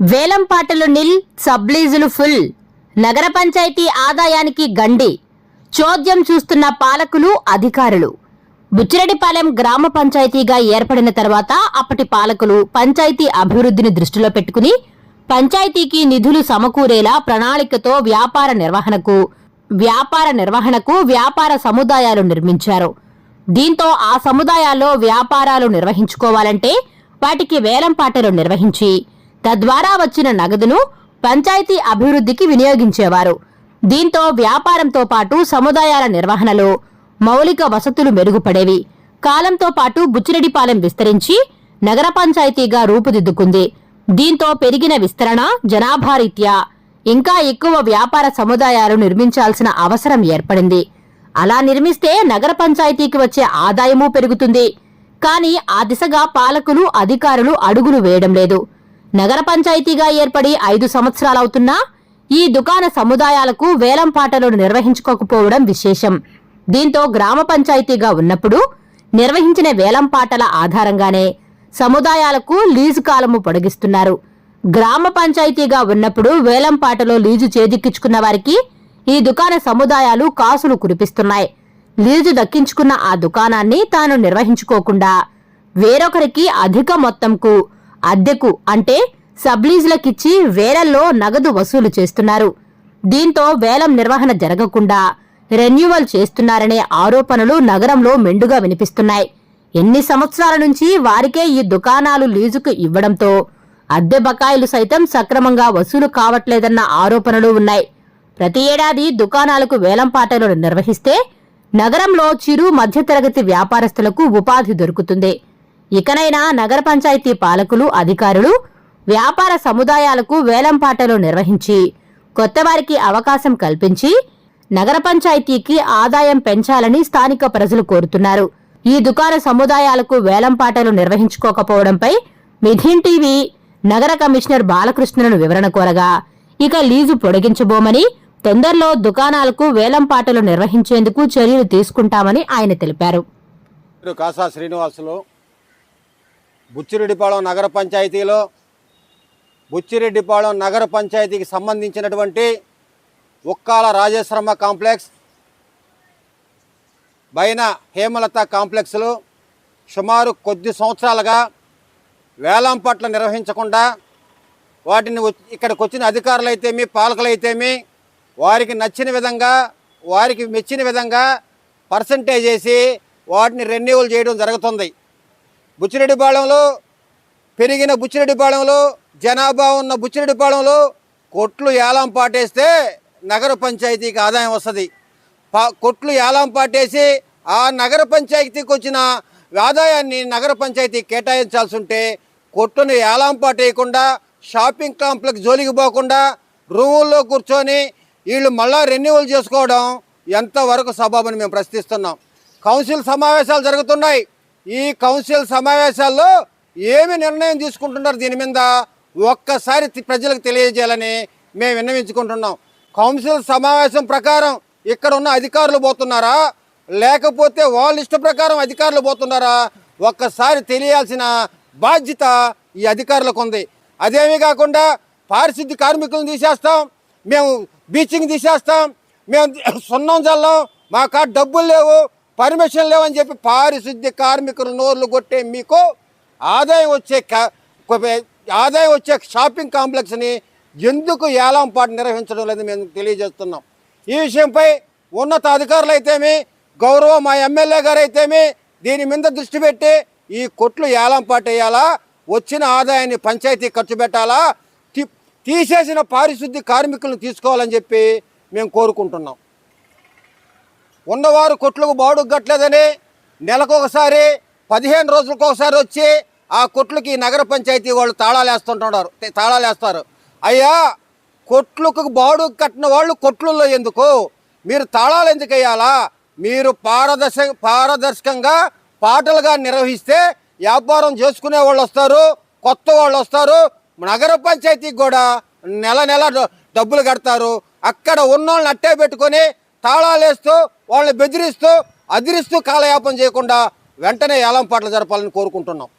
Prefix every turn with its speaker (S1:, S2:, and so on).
S1: వేలం పాటలు నిల్ సబ్లీజులు ఫుల్. నగర పంచాయతీ ఆదాయానికి గండి. చోద్యం చూస్తున్న పాలకులు అధికారులు. బుచ్చిరెడ్డిపాలెం గ్రామ పంచాయతీగా ఏర్పడిన తర్వాత అప్పటి పాలకులు పంచాయతీ అభివృద్ధిని దృష్టిలో పెట్టుకుని పంచాయతీకి నిధులు సమకూరేలా ప్రణాళికతో వ్యాపార నిర్వహణకు వ్యాపార నిర్వహణకు వ్యాపార సముదాయాలు నిర్మించారు. దీంతో ఆ సముదాయాల్లో వ్యాపారాలు నిర్వహించుకోవాలంటే వాటికి వేలంపాటలు నిర్వహించి తద్వారా వచ్చిన నగదును పంచాయతీ అభివృద్ధికి వినియోగించేవారు. దీంతో వ్యాపారంతో పాటు సముదాయాల నిర్వహణలో మౌలిక వసతులు మెరుగుపడేవి. కాలంతో పాటు బుచ్చిరెడ్డిపాలెం విస్తరించి నగర పంచాయతీగా రూపుదిద్దుకుంది. దీంతో పెరిగిన విస్తరణ జనాభారీత్య ఇంకా ఎక్కువ వ్యాపార సముదాయాలు నిర్మించాల్సిన అవసరం ఏర్పడింది. అలా నిర్మిస్తే నగర పంచాయతీకి వచ్చే ఆదాయమూ పెరుగుతుంది. కానీ ఆ దిశగా పాలకులు అధికారులు అడుగులు వేయడం లేదు. నగర పంచాయతీగా ఏర్పడి ఐదు సంవత్సరాలవుతున్నా ఈ దుకాణ సముదాయాలకు వేలం పాటలు నిర్వహించుకోకపోవడం విశేషం. దీంతో గ్రామ పంచాయతీగా ఉన్నప్పుడు నిర్వహించిన వేలం పాటల ఆధారంగానే సముదాయాలకు లీజు కాలము పొడిగిస్తున్నారు. గ్రామ పంచాయతీగా ఉన్నప్పుడు వేలం పాటలో లీజు చేజిక్కించుకున్న వారికి ఈ దుకాణ సముదాయాలు కాసులు కురిపిస్తున్నాయి. లీజు దక్కించుకున్న ఆ దుకాణాన్ని తాను నిర్వహించుకోకుండా వేరొకరికి అధిక మొత్తంకు అద్దెకు అంటే సబ్లీజులకిచ్చి వేలల్లో నగదు వసూలు చేస్తున్నారు. దీంతో వేలం నిర్వహణ జరగకుండా రెన్యువల్ చేస్తున్నారనే ఆరోపణలు నగరంలో మెండుగా వినిపిస్తున్నాయి. ఎన్ని సంవత్సరాల నుంచి వారికే ఈ దుకాణాలు లీజుకు ఇవ్వడంతో అద్దె బకాయిలు సైతం సక్రమంగా వసూలు కావట్లేదన్న ఆరోపణలు ఉన్నాయి. ప్రతి ఏడాది దుకాణాలకు వేలంపాటలు నిర్వహిస్తే నగరంలో చిరు మధ్యతరగతి వ్యాపారస్తులకు ఉపాధి దొరుకుతుంది. ఇకనైనా నగర పంచాయతీ పాలకులు అధికారులు వ్యాపార సముదాయాలకు వేలంపాటలు నిర్వహించి కొత్తవారికి అవకాశం కల్పించి నగర పంచాయతీకి ఆదాయం పెంచాలని స్థానిక ప్రజలు కోరుతున్నారు. ఈ దుకాణ సముదాయాలకు వేలంపాటలు నిర్వహించుకోకపోవడంపై మిథిన్ టీవీ నగర కమిషనర్ బాలకృష్ణను వివరణ కోరగా ఇక లీజు పొడిగించబోమని తొందరలో దుకాణాలకు వేలంపాటలు నిర్వహించేందుకు చర్యలు తీసుకుంటామని ఆయన తెలిపారు.
S2: కాసా శ్రీనివాసులు బుచ్చిరెడ్డిపాళెం నగర పంచాయతీలో బుచ్చిరెడ్డిపాళెం నగర పంచాయతీకి సంబంధించినటువంటి ఉక్కాల రాజేశ్వరమ్మ కాంప్లెక్స్ బైన హేమలత కాంప్లెక్స్లు సుమారు కొద్ది సంవత్సరాలుగా వేలాంపట్ల నిర్వహించకుండా వాటిని ఇక్కడికి వచ్చిన అధికారులైతేమి పాలకులైతేమి వారికి నచ్చిన విధంగా వారికి మెచ్చిన విధంగా పర్సంటేజ్ వేసి వాటిని రెన్యూవల్ చేయడం జరుగుతుంది. బుచ్చిరెడ్డిపాళెంలో పెరిగిన బుచ్చిరెడ్డిపాళెంలో జనాభా ఉన్న బుచ్చిరెడ్డిపాళెంలో కొట్లు ఏలం పాటేస్తే నగర పంచాయతీకి ఆదాయం వస్తుంది. పా- కొట్లు ఏలం పాటేసి ఆ నగర పంచాయతీకి వచ్చిన ఆదాయాన్ని నగర పంచాయతీ కేటాయించాల్సి ఉంటే కొట్టును ఏలం పాటేయకుండా షాపింగ్ కాంప్లెక్స్ జోలికి పోకుండా రూముల్లో కూర్చొని వీళ్ళు మళ్ళా రెన్యువల్ చేసుకోవడం ఎంతవరకు సబాబని మేము ప్రశ్నిస్తున్నాం. కౌన్సిల్ సమావేశాలు జరుగుతున్నాయి. ఈ కౌన్సిల్ సమావేశాల్లో ఏమి నిర్ణయం తీసుకుంటున్నారు దీని మీద ఒక్కసారి ప్రజలకు తెలియజేయాలని మేము విన్నవించుకుంటున్నాం. కౌన్సిల్ సమావేశం ప్రకారం ఇక్కడ ఉన్న అధికారులు పోతున్నారా? లేకపోతే వాళ్ళ ఇష్ట ప్రకారం అధికారులు పోతున్నారా? ఒక్కసారి తెలియాల్సిన బాధ్యత ఈ అధికారులకు ఉంది. అదేమీ కాకుండా పారిశుద్ధ్య కార్మికులను తీసేస్తాం మేము బీచింగ్ తీసేస్తాం మేము సున్నం చల్లం మా కాడ డబ్బులు లేవు పర్మిషన్ లేవని చెప్పి పారిశుద్ధ్య కార్మికులు నోర్లు కొట్టే మీకు ఆదాయం వచ్చే ఆదాయం వచ్చే షాపింగ్ కాంప్లెక్స్ని ఎందుకు ఏలంపాటు నిర్వహించడం లేదని మేము తెలియజేస్తున్నాం. ఈ విషయంపై ఉన్నత అధికారులు అయితేమి గౌరవ మా ఎమ్మెల్యే గారు అయితేమి దీని మీద దృష్టి పెట్టి ఈ కొట్లు ఏలంపాటు వేయాలా వచ్చిన ఆదాయాన్ని పంచాయతీ ఖర్చు పెట్టాలా తీ- తీసేసిన పారిశుద్ధ్య కార్మికులను తీసుకోవాలని చెప్పి మేము కోరుకుంటున్నాం. ఉన్నవారు కొట్లకు బాడు గట్లేదని నెలకు ఒకసారి పదిహేను రోజులకు ఒకసారి వచ్చి ఆ కొట్లకి నగర పంచాయతీ వాళ్ళు తాళాలు వేస్తుంటున్నారు తాళాలు వేస్తారు. అయ్యా కొట్లకు బాడు కట్టిన వాళ్ళు కొట్లలో ఎందుకు? మీరు తాళాలు ఎందుకు వేయాలా? మీరు పారదర్శ పారదర్శకంగా పాటలుగా నిర్వహిస్తే వ్యాపారం చేసుకునే వాళ్ళు వస్తారు కొత్త వాళ్ళు వస్తారు. నగర పంచాయతీకి కూడా నెల నెల డబ్బులు కడతారు. అక్కడ ఉన్నోళ్ళని అట్టే పెట్టుకొని తాళాలు వేస్తూ వాళ్ళని బెదిరిస్తూ అదిరిస్తూ కాలయాపన చేయకుండా వెంటనే ఏలం పాటలు జరపాలని కోరుకుంటున్నాం.